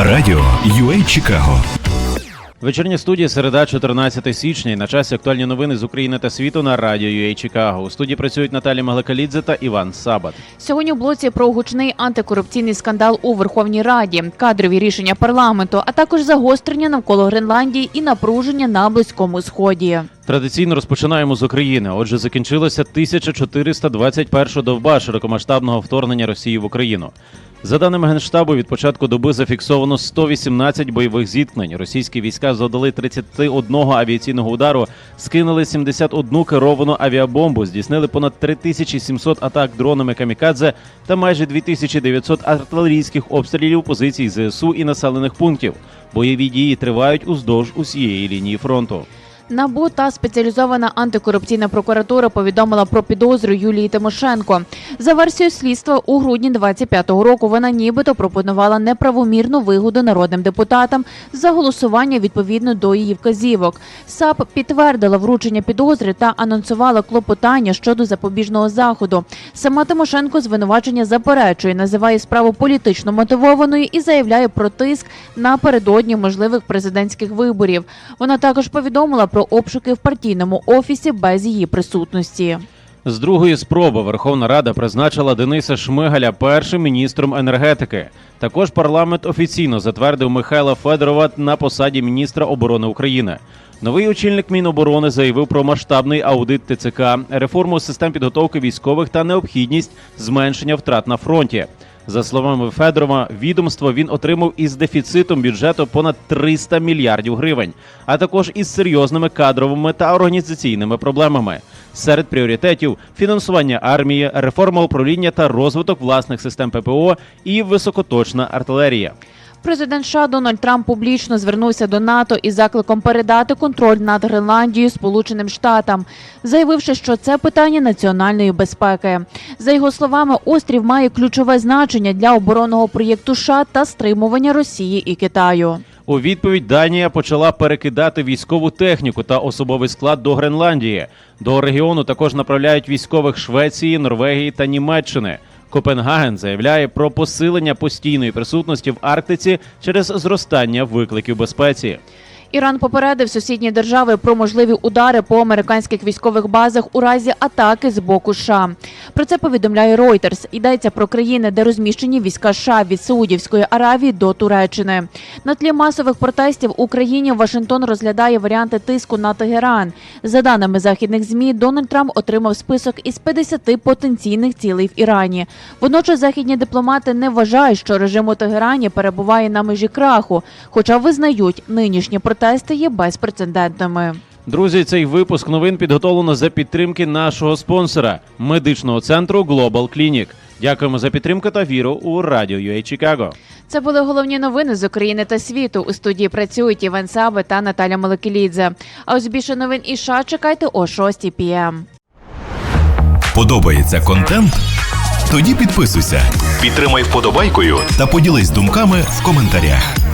Радіо UA Чикаго. Вечірня студія середа, 14 січня. І на часі актуальні новини з України та світу на радіо UA Чикаго. У студії працюють Наталі Маглакалідзе та Іван Сабат. Сьогодні у блоці про гучний антикорупційний скандал у Верховній Раді, кадрові рішення парламенту, а також загострення навколо Гренландії і напруження на близькому сході. Традиційно розпочинаємо з України. Отже, закінчилася 1421 довба широкомасштабного вторгнення Росії в Україну. За даними Генштабу, від початку доби зафіксовано 118 бойових зіткнень. Російські війська завдали 31 авіаційного удару, скинули 71 керовану авіабомбу, здійснили понад 3700 атак дронами камікадзе та майже 2900 артилерійських обстрілів позицій ЗСУ і населених пунктів. Бойові дії тривають уздовж усієї лінії фронту. НАБУ та спеціалізована антикорупційна прокуратура повідомила про підозру Юлії Тимошенко. За версією слідства, у грудні 25-го року вона нібито пропонувала неправомірну вигоду народним депутатам за голосування відповідно до її вказівок. САП підтвердила вручення підозри та анонсувала клопотання щодо запобіжного заходу. Сама Тимошенко звинувачення заперечує, називає справу політично мотивованою і заявляє про тиск напередодні можливих президентських виборів. Вона також повідомила про обшуки в партійному офісі без її присутності. З другої спроби Верховна Рада призначила Дениса Шмигаля першим міністром енергетики. Також парламент офіційно затвердив Михайла Федорова на посаді міністра оборони України. Новий очільник Міноборони заявив про масштабний аудит ТЦК, реформу систем підготовки військових та необхідність зменшення втрат на фронті. За словами Федорова, відомство він отримав із дефіцитом бюджету понад 300 мільярдів гривень, а також із серйозними кадровими та організаційними проблемами. Серед пріоритетів фінансування армії, реформа управління та розвиток власних систем ППО і високоточна артилерія. Президент США Дональд Трамп публічно звернувся до НАТО із закликом передати контроль над Гренландією Сполученим Штатам, заявивши, що це питання національної безпеки. За його словами, острів має ключове значення для оборонного проєкту США та стримування Росії і Китаю. У відповідь Данія почала перекидати військову техніку та особовий склад до Гренландії. До регіону також направляють військових Швеції, Норвегії та Німеччини. Копенгаген заявляє про посилення постійної присутності в Арктиці через зростання викликів безпеці. Іран попередив сусідні держави про можливі удари по американських військових базах у разі атаки з боку США. Про це повідомляє Reuters. Йдеться про країни, де розміщені війська США від Саудівської Аравії до Туреччини. На тлі масових протестів в Україні Вашингтон розглядає варіанти тиску на Тегеран. За даними західних змі, Дональд Трамп отримав список із 50 потенційних цілей в Ірані. Водночас західні дипломати не вважають, що режим у Тегерані перебуває на межі краху, хоча визнають, нинішні протести є безпрецедентними. Друзі, цей випуск новин підготовлено за підтримки нашого спонсора медичного центру Global Clinic. Дякуємо за підтримку та віру у радіо UA Чикаго. Це були головні новини з України та світу. У студії працюють Іван Саби та Наталя Меликелідзе. А ось більше новин і США чекайте о 6 пм. Подобається контент? Тоді підписуйся, підтримай вподобайкою та поділись думками в коментарях.